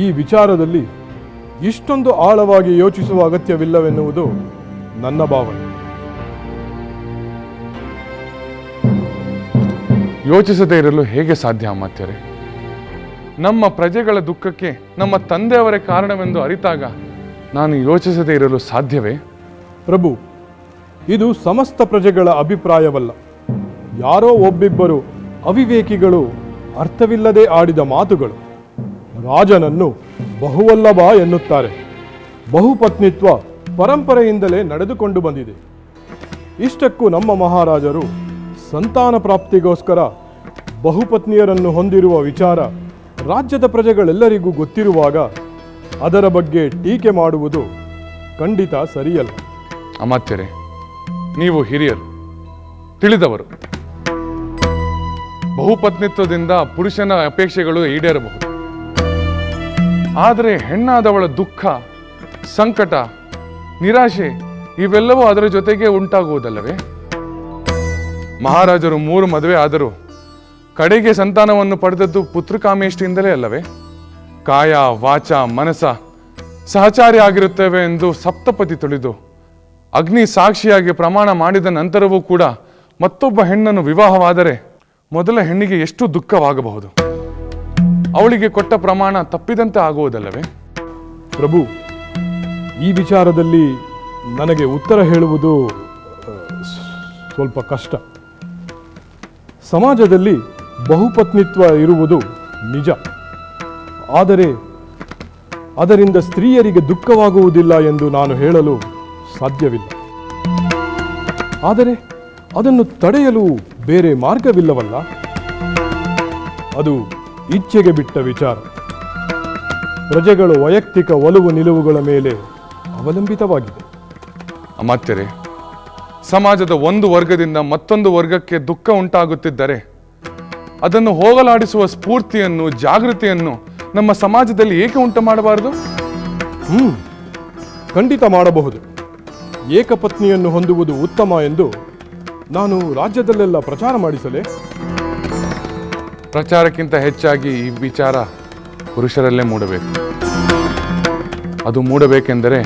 ಈ ವಿಚಾರದಲ್ಲಿ ಇಷ್ಟೊಂದು ಆಳವಾಗಿ ಯೋಚಿಸುವ ಅಗತ್ಯವಿಲ್ಲವೆನ್ನುವುದು ನನ್ನ ಭಾವನೆ. ಯೋಚಿಸದೇ ಇರಲು ಹೇಗೆ ಸಾಧ್ಯ ಅಮಾತ್ಯರೇ? ನಮ್ಮ ಪ್ರಜೆಗಳ ದುಃಖಕ್ಕೆ ನಮ್ಮ ತಂದೆಯವರೇ ಕಾರಣವೆಂದು ಅರಿತಾಗ ನಾನು ಯೋಚಿಸದೇ ಇರಲು ಸಾಧ್ಯವೇ? ಪ್ರಭು, ಇದು ಸಮಸ್ತ ಪ್ರಜೆಗಳ ಅಭಿಪ್ರಾಯವಲ್ಲ. ಯಾರೋ ಒಬ್ಬಿಬ್ಬರು ಅವಿವೇಕಿಗಳು ಅರ್ಥವಿಲ್ಲದೆ ಆಡಿದ ಮಾತುಗಳು. ರಾಜನನ್ನು ಬಹುವಲ್ಲಭ ಎನ್ನುತ್ತಾರೆ. ಬಹುಪತ್ನಿತ್ವ ಪರಂಪರೆಯಿಂದಲೇ ನಡೆದುಕೊಂಡು ಬಂದಿದೆ. ಇಷ್ಟಕ್ಕೂ ನಮ್ಮ ಮಹಾರಾಜರು ಸಂತಾನ ಪ್ರಾಪ್ತಿಗೋಸ್ಕರ ಬಹುಪತ್ನಿಯರನ್ನು ಹೊಂದಿರುವ ವಿಚಾರ ರಾಜ್ಯದ ಪ್ರಜೆಗಳೆಲ್ಲರಿಗೂ ಗೊತ್ತಿರುವಾಗ ಅದರ ಬಗ್ಗೆ ಟೀಕೆ ಮಾಡುವುದು ಖಂಡಿತ ಸರಿಯಲ್ಲ. ಅಮಾತ್ಯರೆ, ನೀವು ಹಿರಿಯರು, ತಿಳಿದವರು. ಬಹುಪತ್ನಿತ್ವದಿಂದ ಪುರುಷನ ಅಪೇಕ್ಷೆಗಳು ಈಡೇರಬಹುದು. ಆದರೆ ಹೆಣ್ಣಾದವಳ ದುಃಖ, ಸಂಕಟ, ನಿರಾಶೆ ಇವೆಲ್ಲವೂ ಅದರ ಜೊತೆಗೆ ಉಂಟಾಗುವುದಲ್ಲವೇ? ಮಹಾರಾಜರು ಮೂರು ಮದುವೆ ಆದರೂ ಕಡೆಗೆ ಸಂತಾನವನ್ನು ಪಡೆದದ್ದು ಪುತ್ರಕಾಮೇಷ್ಟಿಯಿಂದಲೇ ಅಲ್ಲವೇ? ಕಾಯ, ವಾಚ, ಮನಸ ಸಹಚಾರಿ ಆಗಿರುತ್ತೇವೆ ಎಂದು ಸಪ್ತಪತಿ ತುಳಿದು ಅಗ್ನಿ ಸಾಕ್ಷಿಯಾಗಿ ಪ್ರಮಾಣ ಮಾಡಿದ ನಂತರವೂ ಕೂಡ ಮತ್ತೊಬ್ಬ ಹೆಣ್ಣನ್ನು ವಿವಾಹವಾದರೆ ಮೊದಲ ಹೆಣ್ಣಿಗೆ ಎಷ್ಟು ದುಃಖವಾಗಬಹುದು? ಅವಳಿಗೆ ಕೊಟ್ಟ ಪ್ರಮಾಣ ತಪ್ಪಿದಂತೆ ಆಗುವುದಲ್ಲವೇ? ಪ್ರಭು, ಈ ವಿಚಾರದಲ್ಲಿ ನನಗೆ ಉತ್ತರ ಹೇಳುವುದು ಸ್ವಲ್ಪ ಕಷ್ಟ. ಸಮಾಜದಲ್ಲಿ ಬಹುಪತ್ನಿತ್ವ ಇರುವುದು ನಿಜ. ಆದರೆ ಅದರಿಂದ ಸ್ತ್ರೀಯರಿಗೆ ದುಃಖವಾಗುವುದಿಲ್ಲ ಎಂದು ನಾನು ಹೇಳಲು ಸಾಧ್ಯವಿಲ್ಲ. ಆದರೆ ಅದನ್ನು ತಡೆಯಲು ಬೇರೆ ಮಾರ್ಗವಿಲ್ಲವಲ್ಲ? ಅದು ಇಚ್ಛೆಗೆ ಬಿಟ್ಟ ವಿಚಾರ. ಪ್ರಜೆಗಳು ವೈಯಕ್ತಿಕ ಒಲವು ನಿಲುವುಗಳ ಮೇಲೆ ಅವಲಂಬಿತವಾಗಿದೆ. ಅಮಾತ್ಯರೇ ಸಮಾಜದ ಒಂದು ವರ್ಗದಿಂದ ಮತ್ತೊಂದು ವರ್ಗಕ್ಕೆ ದುಃಖ ಉಂಟಾಗುತ್ತಿದ್ದರೆ ಅದನ್ನು ಹೋಗಲಾಡಿಸುವ ಸ್ಫೂರ್ತಿಯನ್ನು ಜಾಗೃತಿಯನ್ನು ನಮ್ಮ ಸಮಾಜದಲ್ಲಿ ಏಕೆ ಉಂಟು ಮಾಡಬಾರದು ಹ್ಮ್ ಖಂಡಿತ ಮಾಡಬಹುದು. ಏಕಪತ್ನಿಯನ್ನು ಹೊಂದುವುದು ಉತ್ತಮ ಎಂದು ನಾನು ರಾಜ್ಯದಲ್ಲೆಲ್ಲ ಪ್ರಚಾರ ಮಾಡಿಸಲೇ ಪ್ರಚಾರಕ್ಕಿಂತ ಹೆಚ್ಚಾಗಿ ಈ ವಿಚಾರ ಪುರುಷರಲ್ಲೇ ಮೂಡಬೇಕು. ಅದು ಮೂಡಬೇಕೆಂದರೆ